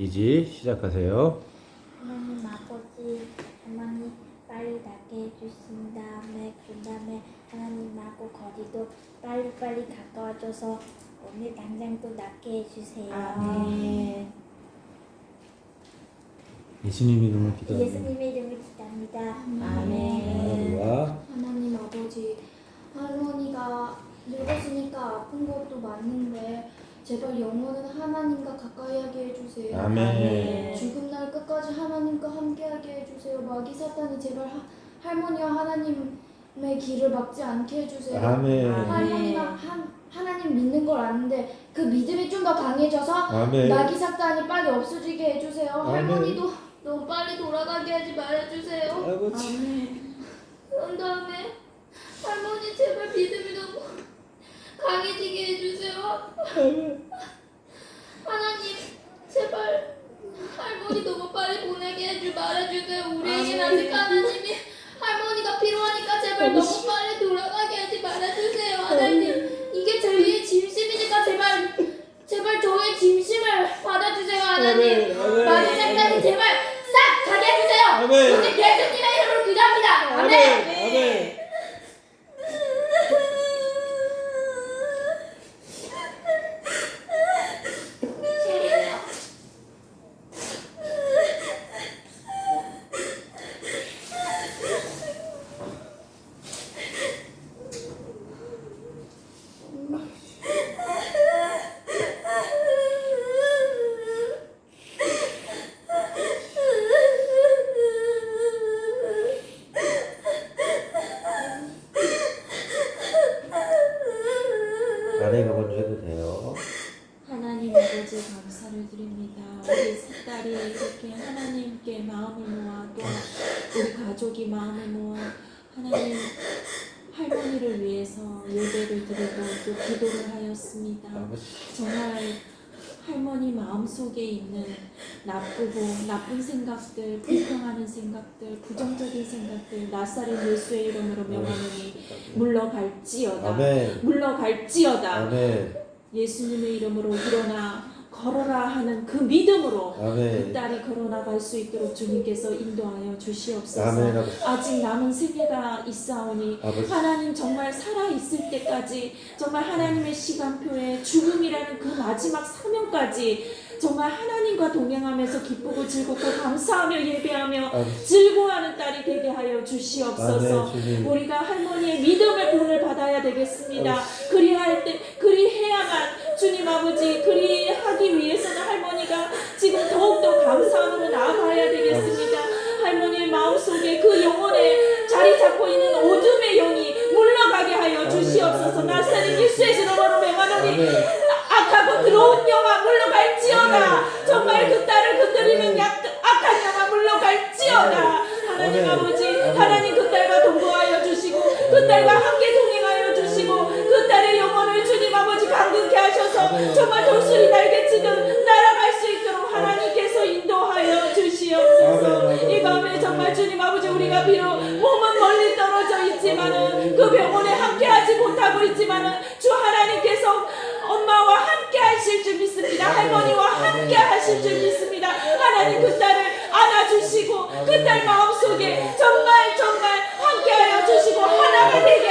이지 시작하세요. 하나님 아버지 하나님 빨리 낫게 해주신 다음에 그 다음에 하나님하고 거리도 빨리빨리 가까워져서 오늘 당장 또 낫게 해주세요. 아멘. 예수님 이름으로 기도합니다. 예수님의 이름을 기도합니다. 아멘. 하나님과 하나님 아버지 할머니가 늙었으니까 아픈 것도 맞는데 제발 영원은 하나님과 가까이 하게 해주세요. 아멘. 죽음 날 끝까지 하나님과 함께 하게 해주세요. 마귀 사탄이 제발 하, 할머니와 하나님의 길을 막지 않게 해주세요. 아멘. 할머니가 한, 하나님 믿는 걸 아는데 그 믿음이 좀 더 강해져서 아멘. 마귀 사탄이 빨리 없어지게 해주세요. 아멘. 할머니도 너무 빨리 돌아가게 하지 말아주세요. 아버지. 그런 다음에 할머니 제발 믿음이 너무 강해지게 해주세요. 하나님 제발 할머니 너무 빨리 보내게 해주 말아주세요. 우리에겐 아직 하나님이 할머니가 필요하니까 제발 너무 빨리 돌아가게 하지 말아주세요. 하나님 이게 저희의 짐심이니까 제발 제발 저의 짐심을 받아주세요. 하나님 마귀 작단이 제발 싹 가게 해주세요. 오직 예수님의 이름으로 기도합니다. 아멘. 아멘. 아내가 먼저 해도 돼요. 하나님 아버지 감사를 드립니다. 우리 세 딸이 이렇게 하나님께 마음을 모아 또 우리 가족이 마음을 모아 하나님 할머니를 위해서 예배를 드리고 또 기도를 하였습니다. 정말 할머니 마음속에 있는 나쁘고 나쁜 생각들, 불평하는 생각들, 부정적인 생각들 나사렛 예수의 이름으로 명하노니 물러갈지어다. 물러갈지어다. 예수님의 이름으로 일어나 걸어라 하는 그 믿음으로 그 아멘. 딸이 걸어나갈 수 있도록 주님께서 인도하여 주시옵소서. 아멘. 아버지. 아직 남은 세계가 있사오니 아버지. 하나님 정말 살아 있을 때까지 정말 하나님의 시간표에 죽음이라는 그 마지막 사명까지 정말 하나님과 동행하면서 기쁘고 즐겁고 감사하며 예배하며 아버지. 즐거워하는 딸이 되게 하여 주시옵소서. 아멘. 주님. 우리가 할머니의 믿음의 본을 받아야 되겠습니다. 그리할 때 그리해야만 주님 아버지 그리 하기 위해서는 할머니가 지금 더욱더 감사함으로 나아가야 되겠습니다. 할머니의 마음속에 그 영혼에 자리 잡고 있는 어둠의 영이 물러가게 하여 주시옵소서. 나사렛 예수의 이름으로 명하노니 아멘. 악하고 더러운 영아 물러갈지어다. 정말 그 딸을 건드리는 약, 악한 영아 물러갈지어다. 하나님. 아버지. 하나님 그 딸과 동거하여 주시고 그 딸과 함께 정말 독수리 날개치듯 날아갈 수 있도록 하나님께서 인도하여 주시옵소서. 이 밤에 정말 주님 아버지 우리가 비록 몸은 멀리 떨어져 있지만은 그 병원에 함께하지 못하고 있지만은 주 하나님께서 엄마와 함께 하실 줄 믿습니다. 할머니와 함께 하실 줄 믿습니다. 하나님 그 딸을 안아주시고 그 딸 마음속에 정말 정말 함께하여 주시고 하나가 되게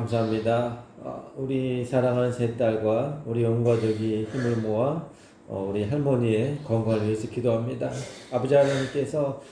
감사합니다. 어, 우리 사랑하는 세 딸과 우리 온 가족이 힘을 모아 어, 우리 할머니의 건강을 위해서 기도합니다. 아버지 하나님께서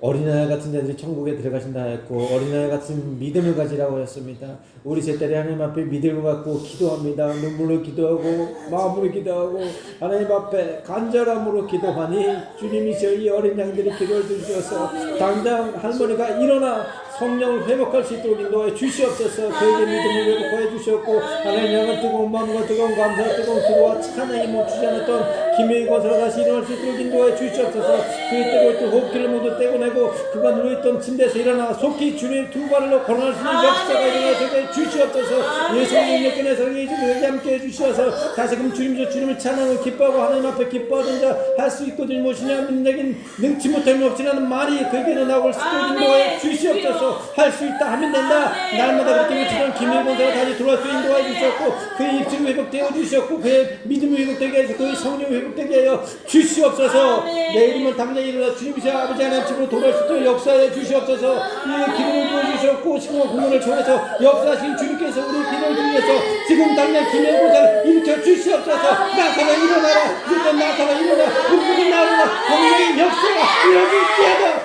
어린아이 같은 자들이 천국에 들어가신다 했고 어린아이 같은 믿음을 가지라고 했습니다. 우리 세 딸이 하나님 앞에 믿음을 갖고 기도합니다. 눈물로 기도하고 마음으로 기도하고 하나님 앞에 간절함으로 기도하니 주님이 저희 어린 양들이 기도를 들으셔서 당장 할머니가 일어나 성령을 회복할 수 있도록 인도해 주시옵소서. 그에게 믿음을 회복하여 주셨고 하나님 향한 뜨거운 마음과 뜨거운 감사 뜨거운 기도와 찬양의 멈추지 않았던 김혜희 건설가 다시 일어날 수 있도록 인도하여 주시옵소서. 그의 떼고 있던 호흡기를 모두 떼고내고 그가 누워있던 침대에서 일어나 속히 주님의 두 발로 걸어갈 수 있는 역사가 일어나게 주시옵소서. 예수님 역전에서 예수님에게 함께 해주셔서 다시금 주님 저 주님을 찬양을 기뻐하고 하나님 앞에 기뻐하던 자 할 수 있거든 무엇이냐 믿는 능치 못함이 없지라는 말이 그에게는 나올 수 있도록. 인도하여 주시옵소서. 할 수 있다 하면 된다. 날마다 그렇게 외치던 건설가 다시 들어갈 수 인도하여 주셨고 그의 입술이 회복되어 주셨고 그의 믿음이 회복되게 해서 그의 성령이 회복되게 하여 주시옵소서. 아멘. 내일이면 당장 일어나 주님이시여 아버지 하나님 집으로 돌아올 수 있도록 역사해 주시옵소서. 이 기도를 부어주셨고 시공과 공문을 통해서 역사하신 주님께서 우리 기도를 주셔서 지금 당장 건설 일으켜 주시옵소서. 나사라 일어나라. 나사라 일어나. 누군 나오라 공동의 역사가 이루어질지어다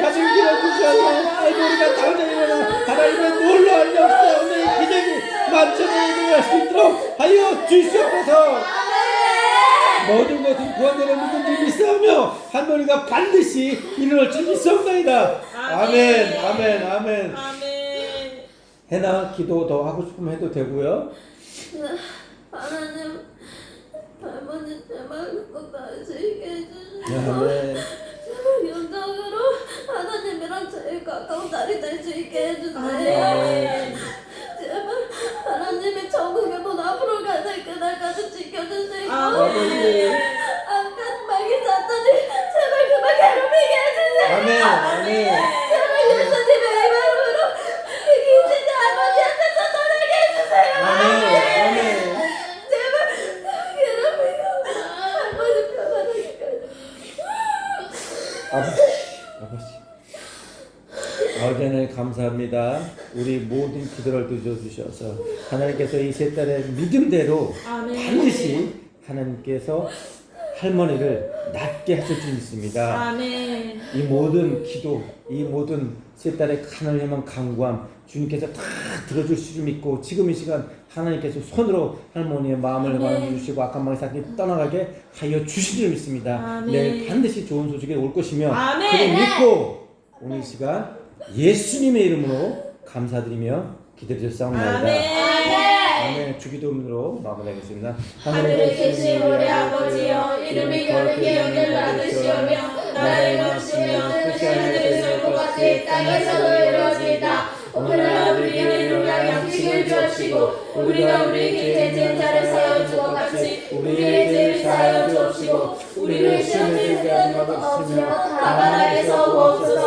가슴 기도해 주셔서 아이고 우리가 당장 일어나 하나님의 놀라운 역사 오늘 기적이 만천에 일어날 수 있도록 하여 주시옵소서. 모든 것은 구원되는 믿음을 믿사오며 한노리가 반드시 일어날 줄 믿사옵나이다. 아멘. 아멘. 아멘. 아멘. 해나 기도 더 하고 싶으면 해도 되고요. 하나님 할머니 제발 꼭 다시게 해주세요 아멘. 제발 연장으로 하나님이랑 제일 날이 될 수 있게 해주세요 아멘. 제발 하나님의 천국의 문 앞으로 가는 그날까지 지켜주시고 아버지. 아까 마귀 잤더니 제발 그만 괴롭히게 해주세요. 아멘 아멘. 제발 예수님의 이름으로 그 기진이 할머니한테서 떠나게 해주세요. 아멘 아멘. 제발 괴롭히고 할머니 편안하게 아버지, 아버지. 아버지 하나님 감사합니다. 우리 모든 기도를 들어주셔서 하나님께서 이 세 딸의 믿음대로 아멘. 반드시 하나님께서 할머니를 낫게 하실 줄 믿습니다. 아멘. 이 모든 기도, 이 모든 세 딸의 하나님 향한 강구함 주님께서 다 들어줄 줄 믿고 지금 이 시간 하나님께서 손으로 할머니의 마음을. 만져주시고 악한 마귀 사탄이 떠나가게 하여 주실 줄 믿습니다. 아멘. 내일 반드시 좋은 소식이 올 것이며 아멘. 그를 믿고 오늘 이 시간 예수님의 이름으로 감사드리며 기도드렸사옵나이다. 아멘. 아멘. 주기도문으로 마무리하겠습니다. 하늘에 계신 우리 아버지여 이름이 거룩히 여길 받으시오며 나라의 넘치며 뜻이 하늘에서 이루고 같이 땅에서도 이루어지이다 오늘날 우리에게 일용할 양식을 주옵시고 우리가 우리에게 죄진 자를 준것 같이 우리의 죄를 사하여 주옵시고 우리를 시험에 들게 하지 마옵시며 다만 악에서 구하옵소서